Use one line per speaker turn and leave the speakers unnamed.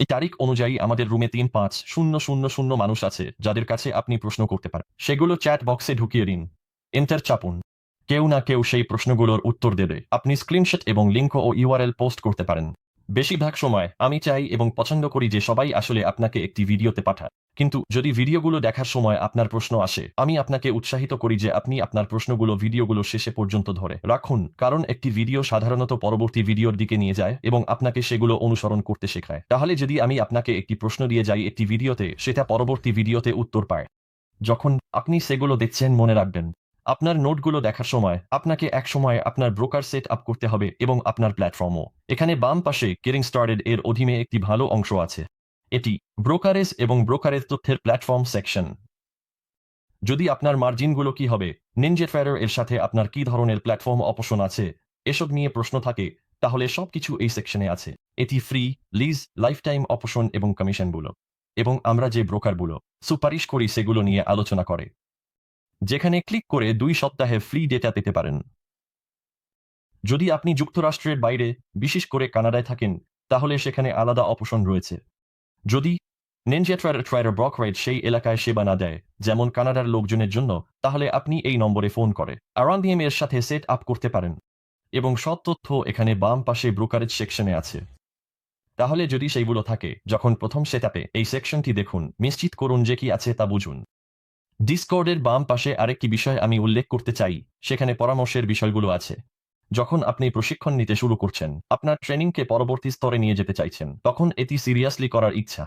এই তারিখ অনুযায়ী আমাদের রুমে তিন পাঁচ শূন্য শূন্য শূন্য মানুষ আছে, যাদের কাছে আপনি প্রশ্ন করতে পারেন। সেগুলো চ্যাট বক্সে ঢুকিয়ে দিন। এন্টার চাপুন। কেউ না কেউ সেই প্রশ্নগুলোর উত্তর দেবে। আপনি স্ক্রিনশট এবং লিঙ্ক ও ইউআরএল পোস্ট করতে পারেন। বেশিরভাগ সময় আমি চাই এবং পছন্দ করি যে সবাই আসলে আপনাকে একটি ভিডিওতে পাঠায় কিন্তু যদি ভিডিওগুলো দেখার সময় আপনার প্রশ্ন আসে, আমি আপনাকে উৎসাহিত করি যে আপনি আপনার প্রশ্নগুলো ভিডিওগুলো শেষে পর্যন্ত ধরে রাখুন, কারণ একটি ভিডিও সাধারণত পরবর্তী ভিডিওর দিকে নিয়ে যায় এবং আপনাকে সেগুলো অনুসরণ করতে শেখায়। তাহলে যদি আমি আপনাকে একটি প্রশ্ন দিয়ে যাই একটি ভিডিওতে, সেটা পরবর্তী ভিডিওতে উত্তর পায়। যখন আপনি সেগুলো দেখছেন, মনে রাখবেন, আপনার নোটগুলো দেখার সময় আপনাকে এক সময় আপনার ব্রোকার সেট আপ করতে হবে এবং আপনার প্ল্যাটফর্মও। এখানে বাম পাশে কেরিং স্টার্টেড এর অধীনে একটি ভালো অংশ আছে। এটি ব্রোকারেজ এবং ব্রোকারেজ তথ্যের প্ল্যাটফর্ম সেকশন যদি আপনার মার্জিনগুলো কি হবে? নিনজেট ফেয়ার এর সাথে আপনার কি ধরনের প্ল্যাটফর্ম অপশন আছে? এসব নিয়ে প্রশ্ন থাকে, তাহলে সবকিছু এই সেকশনে আছে। এটি free lease life time option এবং কমিশনগুলো এবং আমরা যে ব্রোকারগুলো সুপারিশ করি সেগুলো নিয়ে আলোচনা করে। যেখানে ক্লিক করে দুই সপ্তাহে ফ্রি ডেটা পেতে পারেন। যদি আপনি যুক্তরাষ্ট্রের বাইরে, বিশেষ করে কানাডায় থাকেন, তাহলে সেখানে আলাদা অপশন রয়েছে। যদি নেনজিয়া ট্রায়ার ব্রক রাইড সেই এলাকায় সেবা না দেয়, যেমন কানাডার লোকজনের জন্য, তাহলে আপনি এই নম্বরে ফোন করে। আরান আরান্দিএম এর সাথে সেট আপ করতে পারেন। এবং সব তথ্য এখানে বাম পাশে ব্রোকারেজ সেকশনে আছে। তাহলে যদি সেইগুলো থাকে, যখন প্রথম সেটআপে এই সেকশনটি দেখুন, নিশ্চিত করুন যে কি আছে তা বুঝুন। ডিসকর্ডের বাম পাশে আরেকটি বিষয় আমি উল্লেখ করতে চাই, সেখানে পরামর্শের বিষয়গুলো আছে। যখন আপনি প্রশিক্ষণ নিতে শুরু করছেন, আপনার ট্রেনিংকে পরবর্তী স্তরে নিয়ে যেতে চাইছেন, তখন এটি সিরিয়াসলি করার ইচ্ছা।